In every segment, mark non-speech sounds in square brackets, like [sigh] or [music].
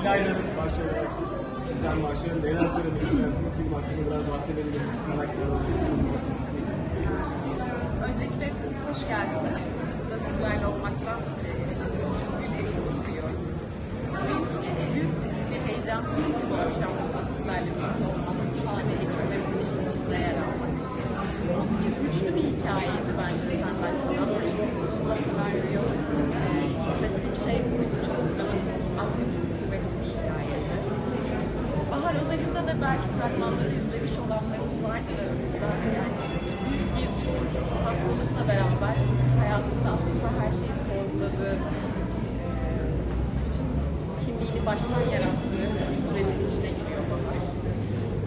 İlayda'nın başlayarak sizden başlayalım. Neler söylemek istersiniz? Film hakkında biraz bahsedebilir misiniz? Karakter Öncelikle hoş geldiniz. Burada sizlerle olmaktan e, büyük mutluluk duyuyoruz. Büyük bir heyecan bu akşam burada sizlerle birlikte olmak. Şahane ekip ve bu işin içinde yer almak. Baştan yarattığı bir sürecin içine giriyor Bahar.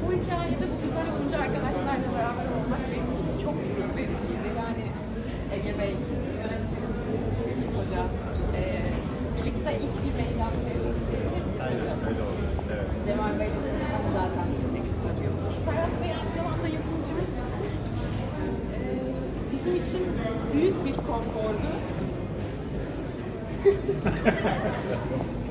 Bu hikayede bu güzel oyuncu arkadaşlarla beraber olmak benim için çok gurur vericiydi. Yani Ege Bey, yönetmenimiz, Ümit Hoca, eee birlikte ilk bir meydan Aynen öyle oldu. Evet. Cemal Bey'le çalışmak zaten ekstra bir onur. Ferhat Bey aynı zamanda yapımcımız. Ee, bizim için büyük bir konfordu. [laughs]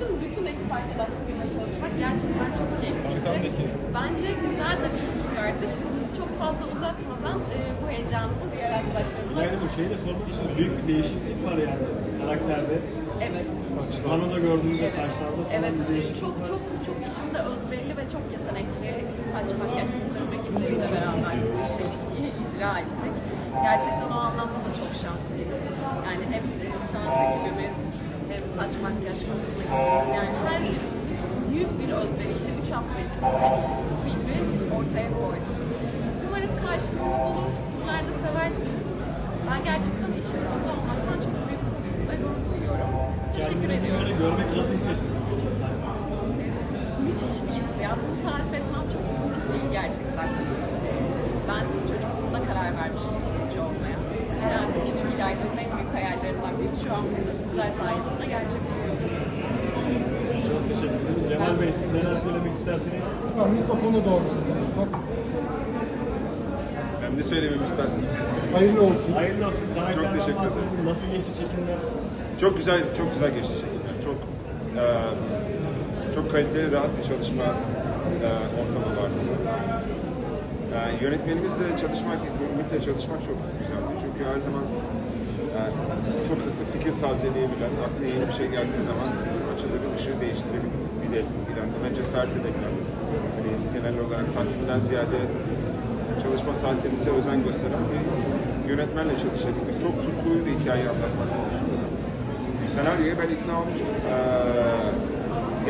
bütün bütün ekip arkadaşlarıyla çalışmak gerçekten çok keyifliydi. Bence güzel de bir iş çıkardık. Çok fazla uzatmadan e, bu heyecanımı diğer arkadaşlarımla Yani bu şeyi de sormak istiyorum. Büyük bir değişiklik var yani karakterde. evet Panoda gördüğümüzde saçlarda falan Evet, bir çok çok çok işinde özverili ve çok yetenekli saç makyaj tasarım ekipleriyle beraber bu işi icra ettik. Gerçekten o anlamda da çok şanslıydım. Yani hem sanat ekibimiz, saç makyaj ekibimiz yani her birimiz büyük bir özveriyle 3 hafta içinde filmi ortaya koyduk. Umarım karşılığını bulur, sizler de seversiniz. Ben gerçekten işin içinde olmaktan çok büyük mutluluk ve gurur duyuyorum. Teşekkür ediyorum. böyle görmek nasıl hissettiniz? Müthiş bir his ya. Bunu tarif etmem çok mümkün değil gerçekten. Ben çocukluğumda karar vermiştim. İlayda'nın en büyük hayallerinden biri şu an burada sizler sayesinde gerçek oluyor. Çok teşekkür ederim. Cemal Bey siz neler söylemek istersiniz? Efendim mikrofonu doğru alırsak Ben de söylememi istersin. hayırlı olsun. Hayırlı olsun. Karakterden teşekkür ederim. bahsedin. Nasıl geçti çekimler? Çok güzel, çok güzel geçti çekimler. Çok eee, çok kaliteli, rahat bir çalışma eee, ortamı vardı. Yani yönetmenimizle çalışmak, Ümit'le çalışmak çok güzeldi. Çünkü her zaman çok hızlı fikir tazeleyebilen, aklına yeni bir şey geldiği zaman açıları, ışığı değiştirebilen, buna cesaret edebilen, hani genel olarak tatminden ziyade çalışma saatlerimize özen gösteren bir yönetmenle çalışabildik. Çok tutkulu bir hikaye anlatmak konusunda. Senaryoya ben ikna olmuştum. Ee,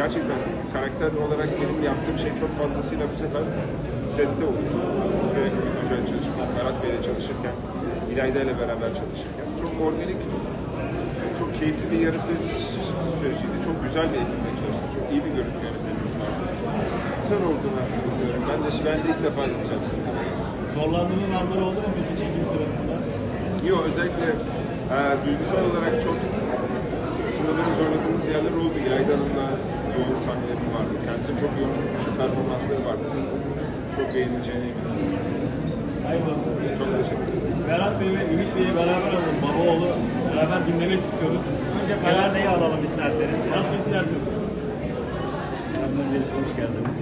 gerçekten karakter olarak benim yaptığım şey çok fazlasıyla bu sefer sette oluştu. Ümit Hoca'yla çalışırken, Ferhat Bey'le çalışırken, İlayda ile beraber çalışırken organik, çok keyifli bir yaratıcı süreciydi. Çok güzel bir ekiple çalıştık. Çok iyi bir görüntü yönetmenimiz vardı. Güzel olduğunu düşünüyorum. Ben de, ben de ilk defa izleyeceğim sinemada. Zorlandığınız anlar oldu mu peki çekim sırasında? Yok özellikle e, duygusal olarak çok sınırları zorladığımız yerler oldu. İlayda Hanım'la yoğun sahnelerim vardı. Kendisi çok yoğun, çok güçlü performansları vardı. Çok beğenileceğine eminim. Hayırlı olsun. Çok teşekkür ederim. Berat Bey ve Ümit Bey'i beraber alalım. Baba oğlu beraber dinlemek istiyoruz. Önce Ferhat Bey'i alalım isterseniz. Nasıl istersiniz? Öncelikle hoş geldiniz.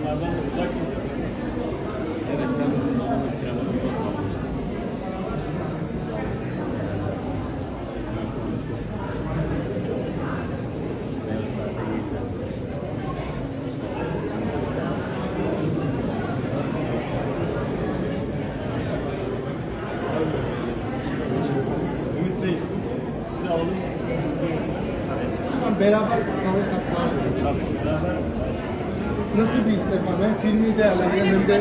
Ekranlardan da uzaksınız. Evet ben uzun zamandır sinemada beraber kalırsak daha iyi olur. Nasıl bir efendim? Hem filmi değerlendirelim hem de...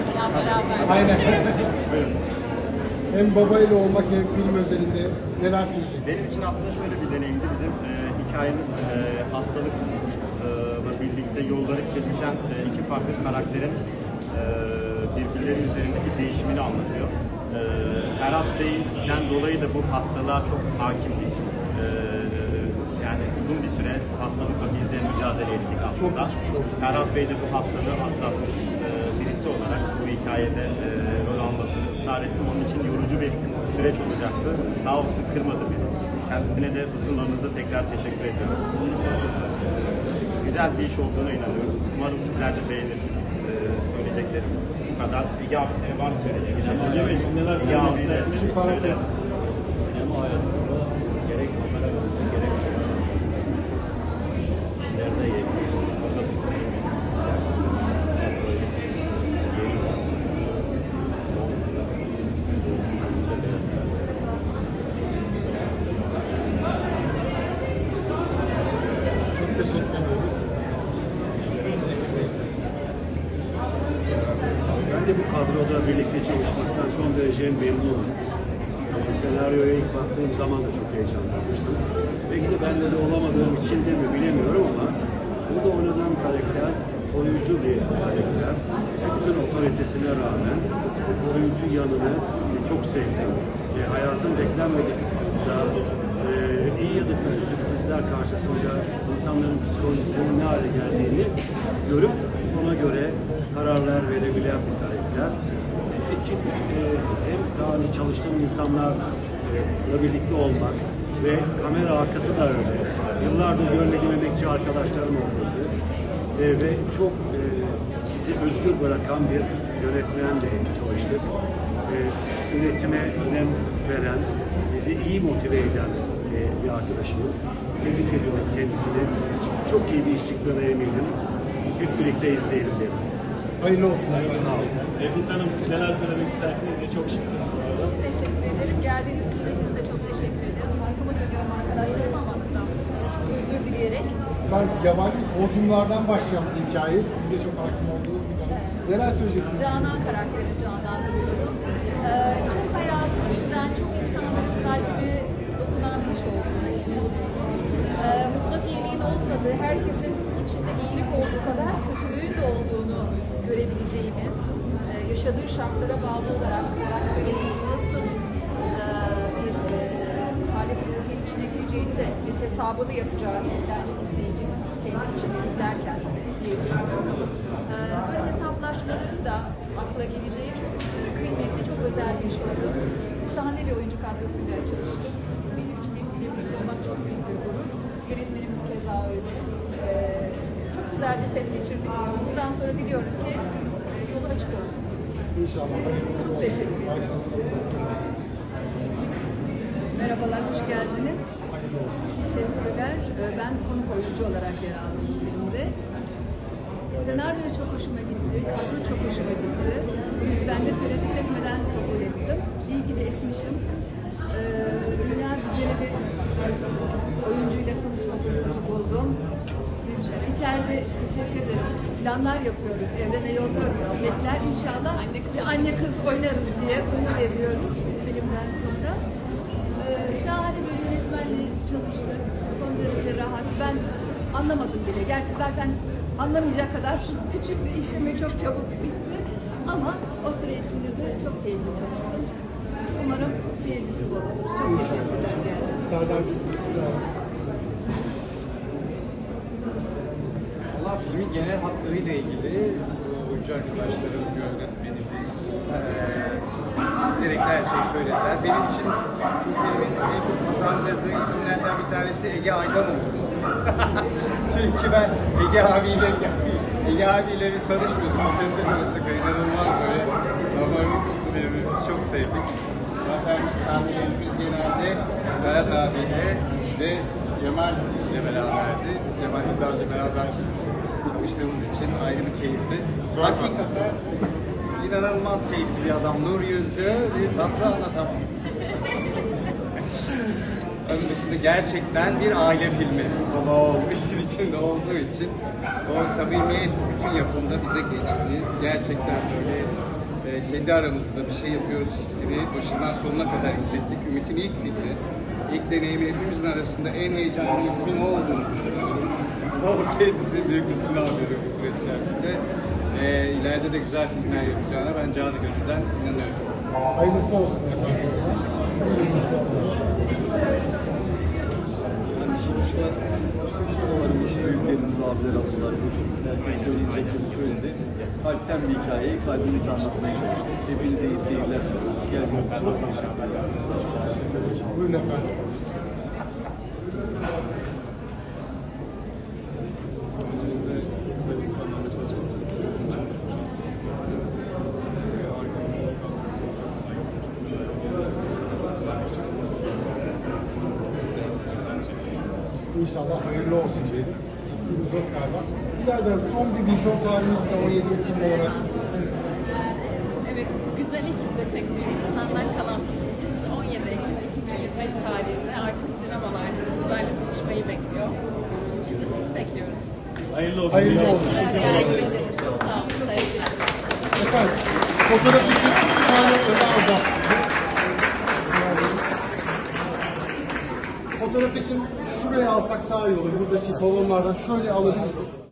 Aynen. hem babayla olmak hem film özelinde neler söyleyeceksiniz? Benim için aslında şöyle bir deneyimdi. Bizim e, hikayemiz e, hastalıkla birlikte yolları kesişen e, iki farklı karakterin e, birbirleri üzerindeki değişimini anlatıyor. E, Ferhat Bey'den dolayı da bu hastalığa çok hakimdik. E, uzun bir süre hastalıkla biz de mücadele ettik aslında. Ferhat Bey de bu hastalığı atlatmış e, birisi olarak bu hikayede e, rol almasını ısrar ettim. Onun için yorucu bir süreç olacaktı. Sağ olsun kırmadı beni. Kendisine de huzurlarınızda tekrar teşekkür ediyorum. Güzel bir iş olduğuna inanıyoruz. Umarım sizler de beğenirsiniz. E, söyleyeceklerim bu kadar. Ege abi senin var mı söyleyeceğin? Ege siz neler söylemek abi şöyle Sinema hayatında gerek kamera önünde gerek işlerde yayın. Orada tutmayın. Çok teşekkür ediyoruz. Ben de bu kadroda birlikte çalışmaktan son derece memnunum. Ee, Senaryoya ilk baktığım zaman da çok heyecanlanmıştım. Belki de ben de olamadığım için de mi bilemiyorum ama burada oynadığım karakter koruyucu bir karakter. Bütün otoritesine rağmen o koruyucu yanını çok sevdim. Ve hayatın beklenmedik da e, iyi ya da kötü sürprizler karşısında insanların psikolojisinin ne hale geldiğini görüp ona göre kararlar verebilen bir karakter. Ekip e, hem daha önce çalıştığım insanlarla birlikte olmak ve kamera arkası da öyle. Yıllardır görmediğim emekçi arkadaşlarım oldu. E, ve çok e, bizi özgür bırakan bir yönetmenle çalıştık. Üretime önem veren, bizi iyi motive eden bir arkadaşımız. Tebrik ediyorum kendisini. Çok iyi bir iş çıktığına eminim. Hep birlikte izleyelim derim. Hayırlı olsun. Sağ olun. Nefis Hanım siz neler söylemek istersiniz? Ve çok şıksınız bu arada. Çok teşekkür ederim. Geldiğiniz için hepinize çok teşekkür ederim. Arkama dönüyorum arkadaşlarım ama aslında çok özür dileyerek. Ben yabancı podyumlardan başlayan bir hikaye. Siz de çok hakim olduğunuz bir konu. Neler söyleyeceksiniz? Canan karakteri canlandırıyorum. Ee, çok hayatın içinden çok insanların kalbine dokunan bir iş olduğunu düşünüyorum. Ee, mutlak iyiliğin olmadığı, herkesin içinde iyilik olduğu kadar kötülüğün de olduğunu görebileceğimiz, e, yaşadığı şartlara bağlı olarak karakterin nasıl e, bir e, halet ruhi içine gireceğini de bir hesabını yapacağı bence izleyicinin kendi içinde izlerken diye düşünüyorum. Ee, böyle hesaplaşmaların da akla geleceği çok e, kıymetli, çok özel bir iş oldu. Şahane bir oyuncu kadrosuyla çalıştım. Benim için birlikte olmak çok set geçirdik. Bundan sonra diliyorum ki e, yolu açık olsun. İnşallah. Olsun. Teşekkür ederim. Merhabalar, hoş geldiniz. Şerif Öger, e, ben konuk oyuncu olarak yer aldım filmde. Senaryo çok hoşuma gitti, kadro çok hoşuma gitti. Bu yüzden de tereddüt etmeden kabul ettim. İyi ki de etmişim. Teşekkür ederim. Planlar yapıyoruz, evrene yolluyoruz istekler. İnşallah bir anne kız oynarız diye umut ediyoruz filmden sonra. Ee, şahane bir yönetmenle çalıştık. Son derece rahat. Ben anlamadım bile. Gerçi zaten anlamayacak kadar küçük bir işlemi çok çabuk bitti. Ama o süre içinde de çok keyifli çalıştım. Umarım seyircisi bol olur. Çok teşekkürler. Serdar Bey, Allah filmin genel hatlarıyla ilgili oyuncu arkadaşlarım, yönetmenimiz, eee direkt her şeyi söylediler. Benim için bu en çok kazandırdığı isimlerden bir tanesi Ege Aydan oldu. [laughs] Çünkü ben Ege abiyle, Ege abiyle biz tanışmıyorduk. Bu filmde tanıştık. İnanılmaz böyle damarımız tuttu birbirimizi çok sevdik. Zaten sahnelerimiz genelde Berat abiyle ve Cemal ile beraberdi. Cemal İzdar'la beraber yapmıştığımız için ayrı bir keyifti. Hakikaten inanılmaz keyifli bir adam. Nur yüzlü bir tatlı anlatamam. Onun dışında gerçekten bir aile filmi. Baba oğul [laughs] işin içinde olduğu için o samimiyet bütün yapımda bize geçti. Gerçekten böyle e, kendi aramızda bir şey yapıyoruz hissini başından sonuna kadar hissettik. Ümit'in ilk filmi. İlk deneyimi hepimizin arasında en heyecanlı ismin o olduğunu düşünüyorum. [laughs] O kendisinin duygusunu alıyor bu süreç içerisinde. E, ileride de güzel filmler yapacağına ben canı gönülden inanıyorum. Hayırlısı olsun. Yani sonuçta ustalarımız, büyüklerimiz, abiler, ablalar, bu çok herkes söyleyecekleri söyledi. Kalpten bir hikayeyi kalbimizle anlatmaya çalıştık. Hepinize iyi seyirler için çok teşekkür ederim. Buyurun efendim. Öncelikle güzel insanlarla çalışmak istedim. Çok şanslısın. Ee, arkamda organizasyon, saygısını çok severim. Güzel bir şey. Güzel bir İnşallah hayırlı olsun diyelim. İkisiniz yok galiba. İleride son bir vizyon tarihimiz de 17 Ekim olarak siz Evet, güzel ekiple çektiğimiz Senden Kalan filmimiz 17 Ekim 2025 tarihinde artık sinemalarda sizlerle buluşmayı bekliyor. Biz de sizi bekliyoruz. Hayırlı olsun. hayırlı olsun. Teşekkür ederim. Çok sağ olun. Efendim, fotoğraf şuraya alsak daha iyi olur. Burada şey balonlardan şöyle alabiliriz.